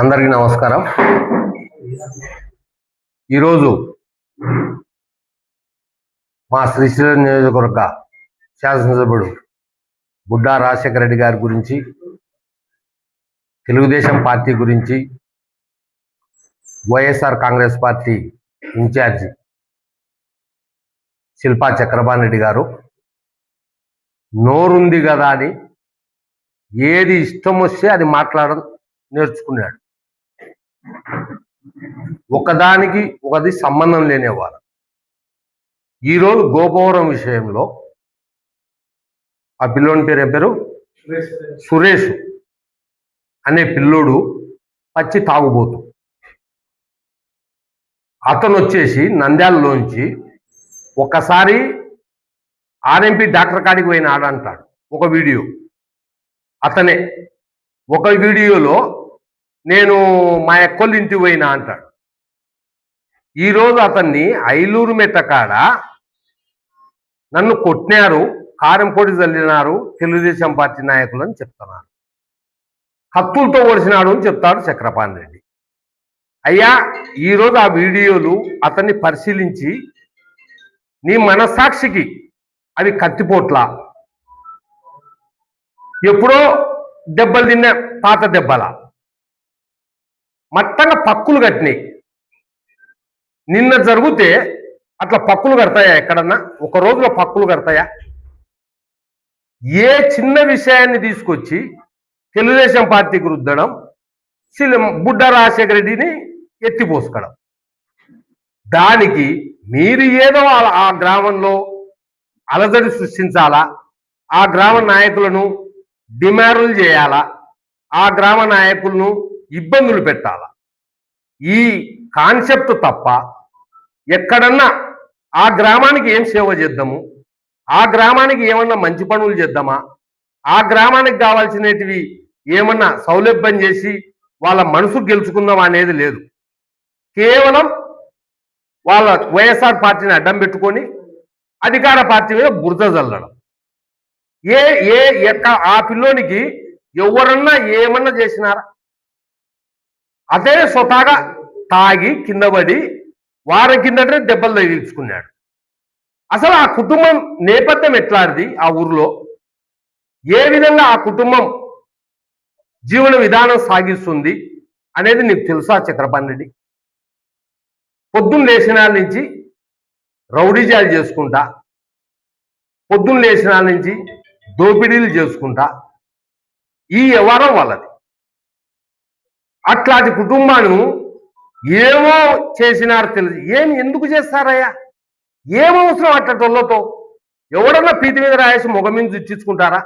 అందరికీ నమస్కారం. ఈరోజు మా శ్రీశైలం నియోజకవర్గ శాసనసభ్యుడు బుడ్డా రాజశేఖర రెడ్డి గారి గురించి తెలుగుదేశం పార్టీ గురించి YSR Congress party in charge Shilpa Chakrapani Reddy garu. నోరుంది కదా అని ఏది ఇష్టం వస్తే అది మాట్లాడడం నేర్చుకున్నాడు. ఒకదానికి ఒకది సంబంధం లేనివారు ఈరోజు గోపవరం విషయంలో ఆ పిల్లోని పేరు ఏం పేరు? సురేష్. అనే పిల్లోడు పచ్చి తాగుబోతు. అతను వచ్చేసి నంద్యాలలోంచి ఒకసారి ఆర్ఎంపీ డాక్టర్ కాడికి పోయిన ఆడంటాడు ఒక వీడియో. అతనే. ఒక వీడియోలో నేను మా ఎక్కోళ్ళ పోయినా అంటాడు. ఈరోజు అతన్ని ఐలూరు మెట్ట కాడ నన్ను కొట్టినారు కారం పొడి చల్లినారు తెలుగుదేశం పార్టీ నాయకులు అని చెప్తున్నారు. కత్తులతో ఓడిసినాడు అని చెప్తాడు చక్రపాణి రెడ్డి. అయ్యా ఈరోజు ఆ వీడియోలు అతన్ని పరిశీలించి నీ మనస్సాక్షికి అవి కత్తిపోట్ల? ఎప్పుడో దెబ్బలు తిన్న పాత దెబ్బలా? మట్టంగా పక్కులు కట్టినాయి. నిన్న జరిగితే అట్లా పక్కులు కడతాయా ఎక్కడన్నా? ఒక రోజులో పక్కులు కడతాయా? ఏ చిన్న విషయాన్ని తీసుకొచ్చి తెలుగుదేశం పార్టీకి రుద్దడం శిల బుడ్డ రాజశేఖర రెడ్డిని ఎత్తిపోసుకోవడం దానికి మీరు ఏదో ఆ- ఆ గ్రామంలో అలజడి సృష్టించాలా? ఆ గ్రామ నాయకులను డిమాండ్లు చేయాలా? ఆ గ్రామ నాయకులను ఇబ్బందులు పెట్టాలా? ఈ కాన్సెప్ట్ తప్ప ఎక్కడన్నా ఆ గ్రామానికి ఏం సేవ చేద్దాము? ఆ గ్రామానికి ఏమన్నా మంచి పనులు చేద్దామా? ఆ గ్రామానికి కావాల్సినటివి ఏమన్నా సౌలభ్యం చేసి వాళ్ళ మనసు గెలుచుకుందాం అనేది లేదు. కేవలం వాళ్ళ వైఎస్ఆర్ పార్టీని అడ్డం పెట్టుకొని అధికార పార్టీ మీద బురద చల్లడం ఏ ఏ ఎక్క ఆ పిల్లోనికి ఎవరన్నా ఏమన్నా చేసినారా? అదే స్వతహాగా తాగి కింద పడి వారం కిందటే దెబ్బలు తగిలించుకున్నాడు. అసలు ఆ కుటుంబం నేపథ్యం ఎట్లాంటిది? ఆ ఊర్లో ఏ విధంగా ఆ కుటుంబం జీవన విధానం సాగిస్తుంది అనేది నీకు తెలుసా చక్రపాణి రెడ్డి పొద్దున్న లేచిన నుంచి రౌడీజాలు చేసుకుంటా పొద్దున్న లేచిన నుంచి దోపిడీలు చేసుకుంటా ఈ వ్యవహారం వాళ్ళది. అట్లాంటి కుటుంబాన్ని ఏమో చేసినారు తెలుసు ఏమి ఎందుకు చేస్తారయ్యా? ఏమవసరం అట్లా అట్టటోళ్ళతో ఎవడన్నా పీతి మీద రాయేసి ముఖం మీద ఇచ్చించుకుంటారా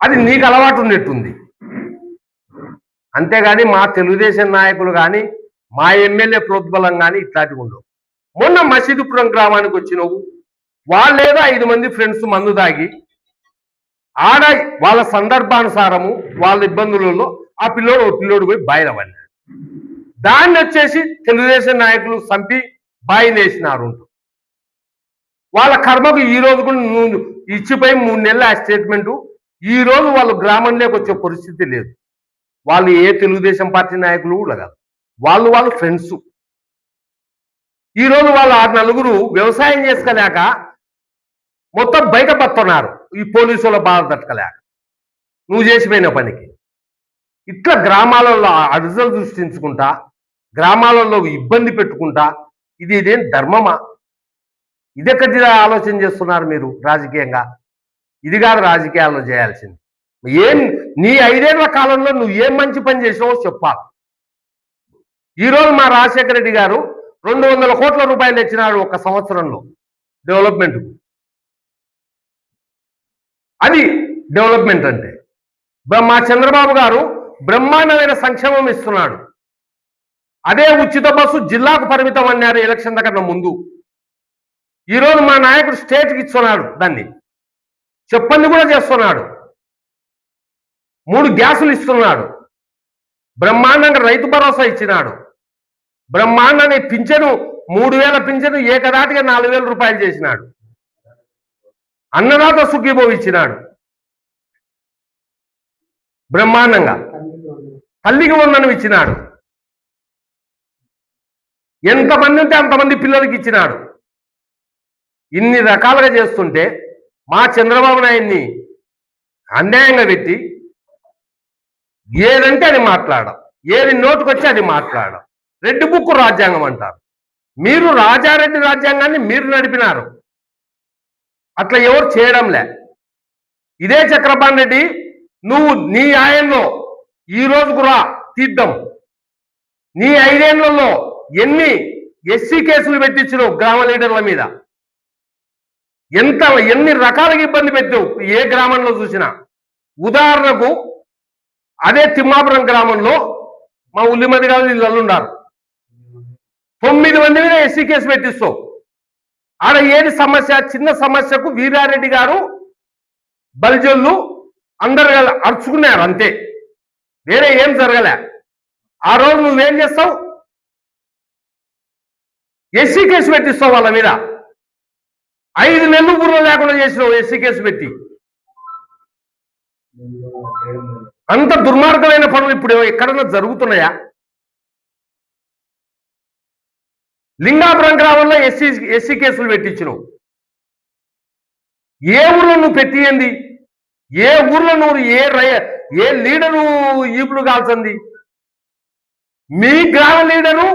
అది నీకు అలవాటు ఉన్నట్టుంది. అంతేగాని మా తెలుగుదేశం నాయకులు కానీ మా ఎమ్మెల్యే ప్రోద్బలం కానీ ఇట్లాంటివి ఉండవు. మొన్న మసీదుపురం గ్రామానికి వచ్చినవు వాళ్ళేదో ఐదు మంది ఫ్రెండ్స్ మందు తాగి ఆడ వాళ్ళ సందర్భానుసారము వాళ్ళ ఇబ్బందులలో ఆ పిల్లోడు ఓ పిల్లోడు పోయి బాయిల పడినాడు దాన్ని వచ్చేసి తెలుగుదేశం నాయకులు చంపి బాయినేసినారు వాళ్ళ కర్మకు ఈ రోజు కూడా ఇచ్చిపోయి మూడు నెలల ఆ స్టేట్మెంటు. ఈ రోజు వాళ్ళు గ్రామంలోకి వచ్చే పరిస్థితి లేదు. వాళ్ళు ఏ తెలుగుదేశం పార్టీ నాయకులు కూడా కాదు. వాళ్ళు వాళ్ళు ఫ్రెండ్స్. ఈ రోజు వాళ్ళు ఆ నలుగురు వ్యవసాయం చేసుకోలేక మొత్తం బయట పడుతున్నారు ఈ పోలీసుల బాధ తట్టుకోలేక. నువ్వు చేసిపోయిన పనికి. ఇట్లా గ్రామాలలో అడుగులు సృష్టించుకుంటా గ్రామాలలో ఇబ్బంది పెట్టుకుంటా ఇది ఇదేం ధర్మమా ఇదెక్కడి ఆలోచన చేస్తున్నారు మీరు రాజకీయంగా? ఇది కాదు రాజకీయాల్లో చేయాల్సింది. ఏం నీ ఐదేళ్ళ కాలంలో నువ్వు ఏం మంచి పని చేసావో చెప్పాలి. ఈరోజు మా రాజశేఖర రెడ్డి గారు రెండు వందల కోట్ల రూపాయలు ఇచ్చినాడు ఒక సంవత్సరంలో. డెవలప్మెంట్ అది డెవలప్మెంట్ అంటే. మా చంద్రబాబు గారు బ్రహ్మాండమైన సంక్షేమం ఇస్తున్నాడు. అదే ఉచిత బస్సు జిల్లాకు పరిమితం అన్నారు ఎలక్షన్ దగ్గర ముందు. ఈరోజు మా నాయకుడు స్టేట్కి ఇస్తున్నాడు దాన్ని. చెప్పండి కూడా చేస్తున్నాడు. మూడు గ్యాసులు ఇస్తున్నాడు. బ్రహ్మాండంగా రైతు భరోసా ఇచ్చినాడు. బ్రహ్మాండాన్ని పింఛను మూడు వేల పింఛను ఏకదాటిగా నాలుగు వేల రూపాయలు చేసినాడు. అన్నదాత సుఖీభోవ్ ఇచ్చినాడు. బ్రహ్మాండంగా. తల్లికి వందనం ఇచ్చినాడు. ఎంతమంది ఉంటే అంతమంది పిల్లలకి ఇచ్చినాడు. ఇన్ని రకాలుగా చేస్తుంటే మా చంద్రబాబు నాయుడిని అన్యాయంగా పెట్టి ఏదంటే అది మాట్లాడడం. ఏది నోటుకొచ్చి అది మాట్లాడడం. రెడ్ బుక్ రాజ్యాంగం అంటారు. మీరు రాజారెడ్డి రాజ్యాంగాన్ని మీరు నడిపినారు. అట్లా ఎవరు చేయడంలే. ఇదే చక్రపాణి రెడ్డి నువ్వు నీ ఆయనలో ఈ రోజుకు రా తీద్దాం. నీ ఐదేళ్ళలో ఎన్ని ఎస్సీ కేసులు పెట్టించినావు గ్రామ లీడర్ల మీద? ఎంత ఎన్ని రకాలుగా ఇబ్బంది పెట్టావు ఏ గ్రామంలో చూసినా? ఉదాహరణకు అదే తిమ్మాపురం గ్రామంలో మా ఉల్లిమది గారు వీళ్ళు ఉన్నారు తొమ్మిది మంది మీద ఎస్సీ కేసు పెట్టిస్తావు. ఆడ ఏది సమస్య చిన్న సమస్యకు వీరారెడ్డి గారు బలిజోళ్ళు అందరు అరుచుకున్నారు అంతే. వేరే ఏం జరగలే. ఆ రోజు నువ్వేం చేస్తావు? ఎస్సీ కేసు పెట్టిస్తావు వాళ్ళ మీద. ఐదు నెలలు బుర్ర లేకుండా చేసినావు ఎస్సీ కేసు పెట్టి. అంత దుర్మార్గమైన పనులు ఇప్పుడు ఎక్కడన్నా జరుగుతున్నాయా? లింగాపురం గ్రామంలో ఎస్సీ ఎస్సీ కేసులు పెట్టించినావు ఏ ఊర్లో నువ్వు పెట్టింది ఏ ఊర్లో నువ్వు ఏ రయ ఏ లీడరు ఈపులు కాల్చంది? మీ గ్రామ లీడరు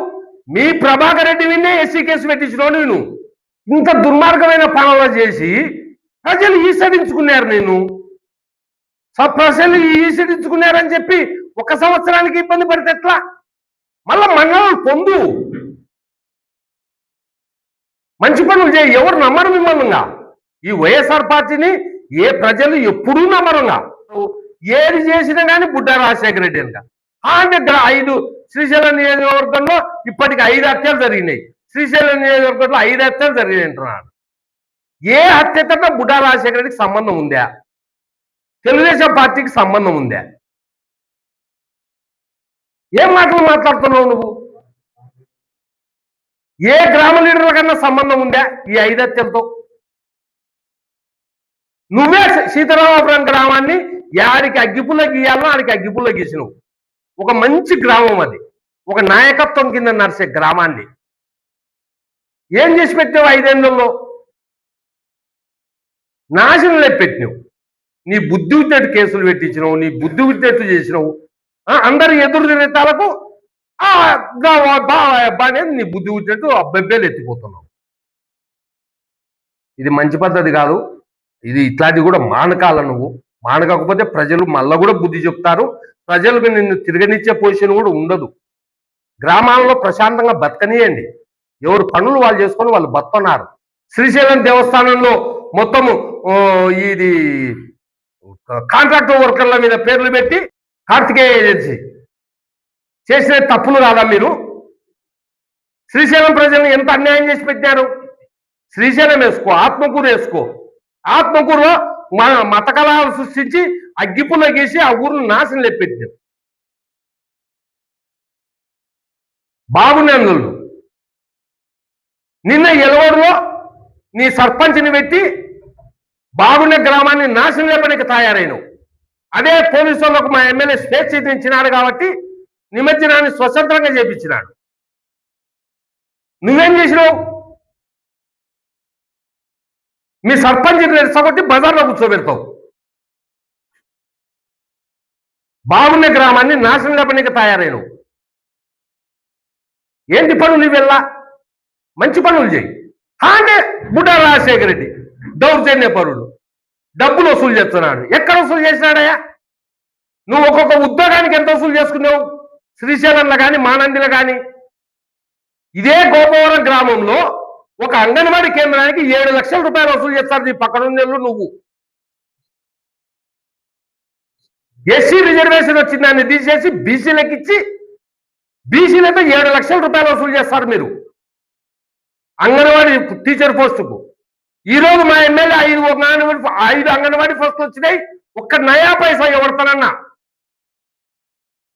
మీ ప్రభాకర్ రెడ్డి విన్నే ఎస్సీ కేసు పెట్టించినావు నేను? ఇంత దుర్మార్గమైన పనులు చేసి ప్రజలు ఈసడించుకున్నారు నేను ప్రజలు ఈసడించుకున్నారని చెప్పి ఒక సంవత్సరానికి ఇబ్బంది పడితే ఎట్లా? మళ్ళా మంగళం పొందు. మంచి పనులు చేయి. ఎవరు నమ్మరు మిమ్మల్నిగా ఈ వైఎస్ఆర్ పార్టీని ఏ ప్రజలు ఎప్పుడూ నమ్మరుగా ఏది చేసినా కానీ బుడ్డ రాజశేఖర రెడ్డి అనగా అంటే ఐదు శ్రీశైలం నియోజకవర్గంలో ఇప్పటికి ఐదు హత్యలు జరిగినాయి. శ్రీశైలం నియోజకవర్గంలో ఐదు హత్యలు జరిగినాయి అంటున్నాడు. ఏ హత్యతో బుడ్డా రాజశేఖర రెడ్డికి సంబంధం ఉందా? తెలుగుదేశం పార్టీకి సంబంధం ఉందా? ఏం మాటలు మాట్లాడుతున్నావు నువ్వు? ఏ గ్రామ లీడర్ల కన్నా సంబంధం ఉందా? ఈ ఐదత్యంతో. నువ్వే సీతారామపురం గ్రామాన్ని యాడికి అగ్గిపుల్ల గీయాలనో ఆడికి అగ్గిపుల్ల గీసినవు. ఒక మంచి గ్రామం అది. ఒక నాయకత్వం కింద నడిచే గ్రామాన్ని. ఏం చేసి పెట్టావు ఐదేళ్ళలో? నాశనం లేపెట్టినావు. నీ బుద్ధి విట్టేట్టు కేసులు పెట్టించినావు నీ బుద్ధి విట్టేట్టు చేసినావు. ఆ, అందరు ఎదురు తినేతాలకు ఆ, అనేది నీ బుద్ధి విట్టేట్టు అబ్బాయిలు ఎత్తిపోతున్నావు. ఇది మంచి పద్ధతి కాదు. ఇది ఇట్లాంటివి కూడా మానకాల నువ్వు. మానకపోతే ప్రజలు మళ్ళా కూడా బుద్ధి చెప్తారు. ప్రజలకు నిన్ను తిరగనిచ్చే పొజిషన్ కూడా ఉండదు. గ్రామాల్లో ప్రశాంతంగా బతకనియండి. ఎవరు పనులు వాళ్ళు చేసుకొని వాళ్ళు బతుకున్నారు. శ్రీశైలం దేవస్థానంలో మొత్తము ఇది కాంట్రాక్టర్ వర్కర్ల మీద పేర్లు పెట్టి కార్తికేయ ఏజెన్సీ. చేసిన తప్పులు కాదా మీరు? శ్రీశైలం ప్రజలను ఎంత అన్యాయం చేసి పెట్టారు శ్రీశైలం వేసుకో ఆత్మకూరు వేసుకో. ఆత్మకూరులో మన మత కళాలు సృష్టించి అగ్గిపుల్ల గీసి ఆ ఊరిని నాశనం లేపెట్టారు బాగునందులు నిన్న ఎలవడులో నీ సర్పంచ్ని పెట్టి బాగున్న గ్రామాన్ని నాశనం లేపడానికి తయారైనవు. అదే పోలీసు వాళ్ళకు మా ఎమ్మెల్యే స్వేచ్ఛ ఇచ్చినాడు కాబట్టి నిమజ్జనాన్ని స్వతంత్రంగా చేపించినాడు. నువ్వేం చేసినావు? మీ సర్పంచ్ రెచ్చగొట్టి బజార్లో కూర్చోబెడతావు. బాగున్న గ్రామాన్ని నాశనం లేపడానికి తయారైన ఏంటి పనులు నువ్వు వెళ్ళా? మంచి పనులు చేయి. ఆ అంటే బుడ్డ రాజశేఖర రెడ్డి దౌర్జన్య పరుడు. డబ్బులు వసూలు చేస్తున్నాడు. ఎక్కడ వసూలు చేసినాడయ్యా? నువ్వు ఒక్కొక్క ఉద్యోగానికి ఎంత వసూలు చేసుకున్నావు? శ్రీశైలంలో కానీ మానందిలో కానీ. ఇదే గోపవరం గ్రామంలో ఒక అంగన్వాడీ కేంద్రానికి ఏడు లక్షల రూపాయలు వసూలు చేస్తారు నీ పక్కన ఉండేళ్ళు నువ్వు. ఎస్సీ రిజర్వేషన్ వచ్చిన దాన్ని తీసేసి బీసీలకు ఇచ్చి బీసీలతో ఏడు లక్షల రూపాయలు వసూలు చేస్తారు మీరు. అంగన్వాడీ టీచర్ పోస్టుకు. ఈ రోజు మా ఎమ్మెల్యే ఐదు అంగన్వాడీ ఐదు అంగన్వాడీ పోస్టులు వచ్చినాయి. ఒక్క నయా పైసా ఎవడతానన్నా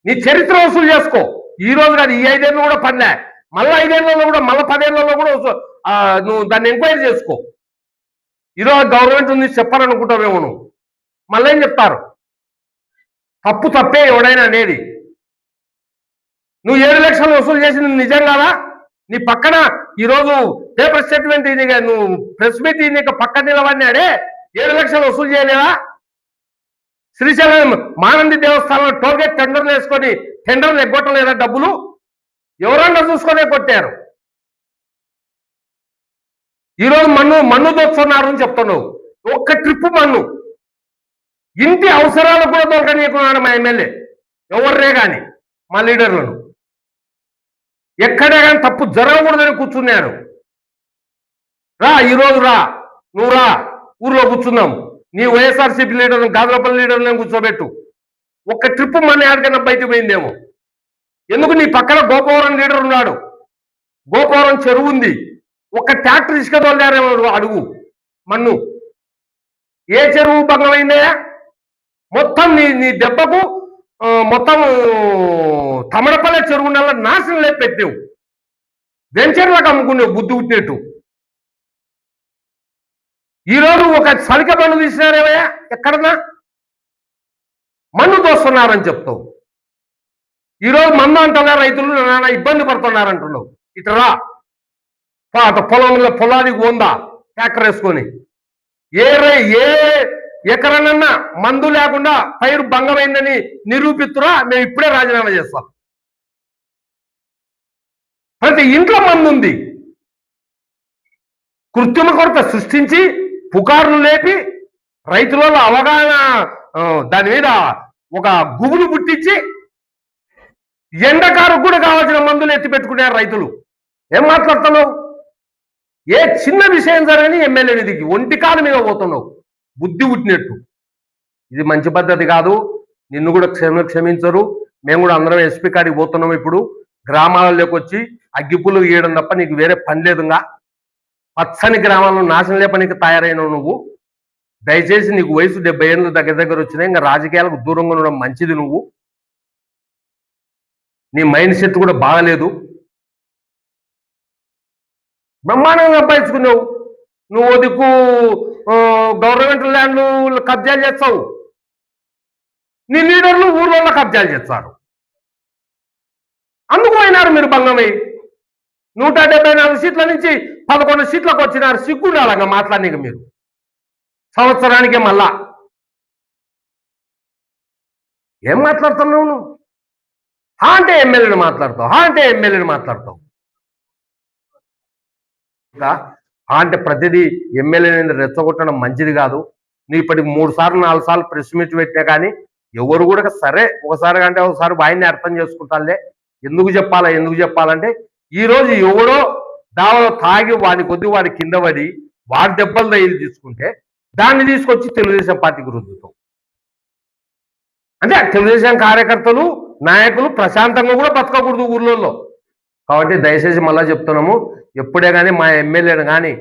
నీ చరిత్ర వసూలు చేసుకో. ఈ రోజు కాదు ఈ ఐదేళ్ళు కూడా పన్నె మళ్ళీ ఐదేళ్ళలో కూడా మళ్ళీ పదేళ్ళలో కూడా నువ్వు దాన్ని ఎంక్వైరీ చేసుకో. ఈరోజు గవర్నమెంట్ ఉంది చెప్పాలనుకుంటావేమో నువ్వు. మళ్ళీ ఏం చెప్తారు? తప్పు తప్పే ఎవడైనా అనేది. నువ్వు ఏడు లక్షలు వసూలు చేసింది నిజం కాదా? నీ పక్కన ఈరోజు పేపర్ స్టేట్మెంట్ ఇది నువ్వు ప్రెస్ మీట్ ఇది పక్కన నిలబడినాడే. ఏడు లక్షలు వసూలు చేయలేదా? శ్రీశైలం మానంది దేవస్థానంలో టోల్గేట్ టెండర్లు వేసుకొని టెండర్లు ఎగ్గొట్టలేదా డబ్బులు? ఎవరన్నా చూసుకొనే కొట్టారు. ఈరోజు మన్ను మన్ను దోస్తున్నారు అని చెప్తున్నావు. ఒక్క ట్రిప్ మన్ను. ఇంటి అవసరాలు కూడా దొరకనీయకున్నాడు మా ఎమ్మెల్యే. ఎవరినే కానీ మా లీడర్లను. ఎక్కడే కానీ తప్పు జరగకూడదని కూర్చున్నారు రా ఈరోజు రా. నువ్వు రా. ఊర్లో కూర్చున్నాము నీ వైఎస్ఆర్సీపీ లీడర్ గాజులపల్లి లీడర్ని కూర్చోబెట్టు. ఒక్క ట్రిప్ మన ఎక్కడికైనా బయటకు పోయిందేమో. ఎందుకు నీ పక్కన గోపవరం లీడర్ ఉన్నాడు? గోపవరం చెరువు ఉంది. ఒక ట్రాక్టర్ ఇసుక తోలారేమో అడుగు. మన్ను. ఏ చెరువు భంగమైందయ్యా మొత్తం నీ నీ దెబ్బకు మొత్తం తమడపల్లె చెరువు నెల నాశనం లేపు పెట్టావు వెంచర్లకు అమ్ముకున్నావు బుద్ధి పుట్టినట్టు. ఈరోజు ఒక సలిక బండు తీసినారేమయ్యా ఎక్కడన్నా? మన్ను దోస్తున్నారని చెప్తావు. ఈరోజు మంద అంటున్నారు రైతులు నాన్న ఇబ్బంది పడుతున్నారంటున్నావు. ఇటు రా. పొలంలో పొలానికి ఉందా ట్రాక్టర్ వేసుకొని. ఏ రై ఏ ఎకరనన్నా మందు లేకుండా పైరు భంగమైందని నిరూపిస్తురా మేము ఇప్పుడే రాజీనామా చేస్తాం. ప్రతి ఇంట్లో మందు ఉంది కృత్రిమ కొరత సృష్టించి పుకార్లు లేపి రైతులలో అవగాహన దాని మీద ఒక గుబులు పుట్టించి ఎండకారకు కూడా కావాల్సిన మందులు ఎత్తి పెట్టుకున్నారు రైతులు. ఏం మాట్లాడుతున్నావు? ఏ చిన్న విషయం జరగని ఎమ్మెల్యే దిగి ఒంటి కాలు మీద పోతున్నావు. బుద్ధి పుట్టినట్టు. ఇది మంచి పద్ధతి కాదు. నిన్ను కూడా క్షమ క్షమించరు. మేము కూడా అందరం ఎస్పీ కాడికి పోతున్నాం ఇప్పుడు. గ్రామాలలోకి వచ్చి అగ్గిపులు గీయడం తప్ప నీకు వేరే పని లేదుగా పచ్చని గ్రామాలను నాశనం లేపనికి తయారైనవు నువ్వు. దయచేసి నీకు వయసు డెబ్బై ఏళ్ళు దగ్గర దగ్గర వచ్చినాయి ఇంకా రాజకీయాలకు దూరంగా ఉండడం మంచిది నువ్వు. నీ మైండ్ సెట్ కూడా బాగలేదు. బ్రహ్మాండంగా సంపాదించుకున్నావు నువ్వు దిక్కు గవర్నమెంట్ ల్యాండ్లు కబ్జాలు చేస్తావు. నీ లీడర్లు ఊర్లలో కబ్జాలు చేస్తారు. అందుకు పోయినారు మీరు భంగమై నూట డెబ్బై నాలుగు సీట్ల నుంచి పదకొండు సీట్లకు వచ్చినారు. సిగ్గుండాలంగా మాట్లాడనీక మీరు. సంవత్సరానికి మళ్ళా. ఏం మాట్లాడుతున్నావు నువ్వు? హా అంటే ఎమ్మెల్యేని మాట్లాడతావు. హా అంటే ఎమ్మెల్యేని మాట్లాడతావు. హా అంటే ప్రతిదీ ఎమ్మెల్యేని రెచ్చగొట్టడం మంచిది కాదు. నువ్వు ఇప్పటికి మూడు సార్లు నాలుగు సార్లు ప్రెస్ మీట్ పెట్టినా కానీ ఎవరు కూడా సరే ఒకసారి అంటే ఒకసారి వాయిని అర్థం చేసుకుంటాలే ఎందుకు చెప్పాలా ఎందుకు చెప్పాలంటే ఈ రోజు ఎవడో దావలో తాగి వాడి కొద్ది వాడి కింద పడి వాడి దెబ్బలు తగిలి తీసుకుంటే దాన్ని తీసుకొచ్చి తెలుగుదేశం పార్టీకి రుద్దుతాం అంటే తెలుగుదేశం కార్యకర్తలు నాయకులు ప్రశాంతంగా కూడా బతకకూడదు ఊర్లలో. కాబట్టి దయచేసి మళ్ళీ చెప్తున్నాము ఎప్పుడే కానీ మా ఎమ్మెల్యేను కానీ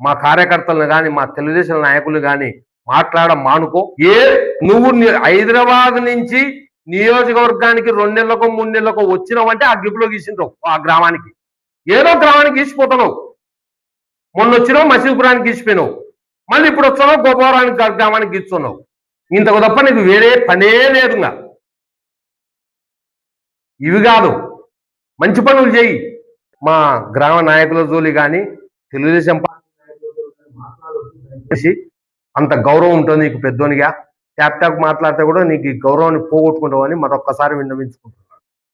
మా కార్యకర్తలను కానీ మా తెలుగుదేశం నాయకులు కానీ మాట్లాడడం మానుకో ఏ నువ్వు హైదరాబాద్ నుంచి నియోజకవర్గానికి రెండు నెలలకు మూడు నెలలకు వచ్చినావంటే ఆ గ్రిప్లో గీసింటావు ఆ గ్రామానికి. ఏదో గ్రామానికి గీసిపోతున్నావు. మొన్న వచ్చినావు మసీపురానికి గీసిపోయినావు. మళ్ళీ ఇప్పుడు వచ్చినావు గోపవరానికి గ్రామానికి గీస్తున్నావు. ఇంతకు తప్ప నీకు వేరే పనే లేదు ఇవి కాదు. మంచి పనులు చేయి. మా గ్రామ నాయకుల జోలి కానీ తెలుగుదేశం పార్టీ అంత గౌరవం ఉంటుంది నీకు పెద్దోనిగా. ట్యాప్ ట్యాప్ మాట్లాడితే కూడా నీకు ఈ గౌరవాన్ని పోగొట్టుకుంటావని మరొక్కసారి విన్నవించుకుంటున్నాను.